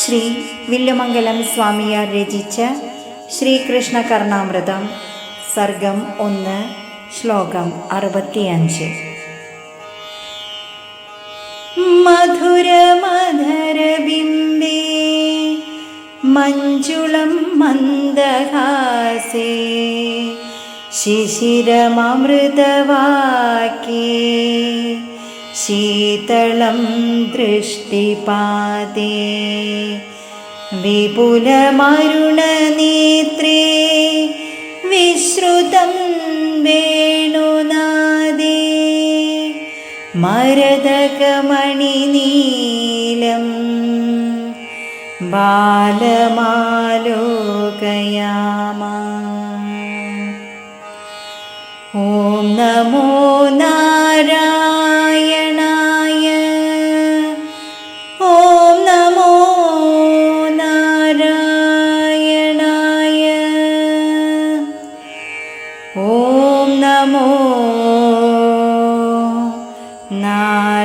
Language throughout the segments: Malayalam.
ശ്രീ വില്ലുമംഗലം സ്വാമിയാർ രചിച്ച ശ്രീകൃഷ്ണ കർണാമൃതം സർഗം ഒന്ന് ശ്ലോകം അറുപത്തിയഞ്ച്. മധുര മധുര ബിംബേ മഞ്ജുളം മന്ദഹാസേ ശിശിരമൃതവാക്യേ ശീതളം ദൃഷ്ടിപാതേ. വിപുലമരുണനേത്രേ വിശ്രുതം വേണുനാദേ. മരതകമണിനീലം ബാലമാലോകയാമ. ഓം നമോ നമോ നാരായണായ.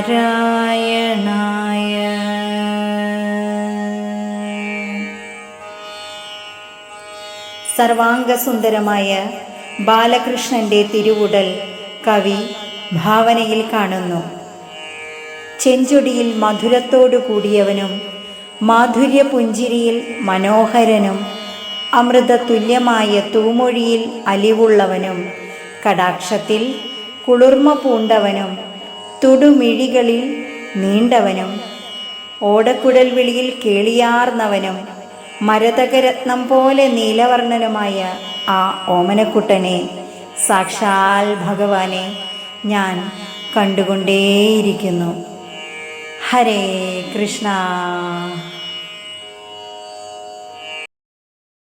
സർവാംഗസുന്ദരമായ ബാലകൃഷ്ണന്റെ തിരുവുടൽ കവി ഭാവനയിൽ കാണുന്നു. ചെഞ്ചൊടിയിൽ മധുരത്തോടു കൂടിയവനും മാധുര്യപുഞ്ചിരിയിൽ മനോഹരനും അമൃത തുല്യമായ തൂമൊഴിയിൽ അലിവുള്ളവനും കടാക്ഷത്തിൽ കുളിർമ പൂണ്ടവനും തുടുമിഴികളിൽ നീണ്ടവനും ഓടക്കുടൽ വിളിയിൽ കേളിയാർന്നവനും മരതകരത്നം പോലെ നീലവർണനുമായ ആ ഓമനക്കുട്ടനെ സാക്ഷാൽ ഭഗവാനെ ഞാൻ കണ്ടുകൊണ്ടേയിരിക്കുന്നു. ഹരേ കൃഷ്ണ.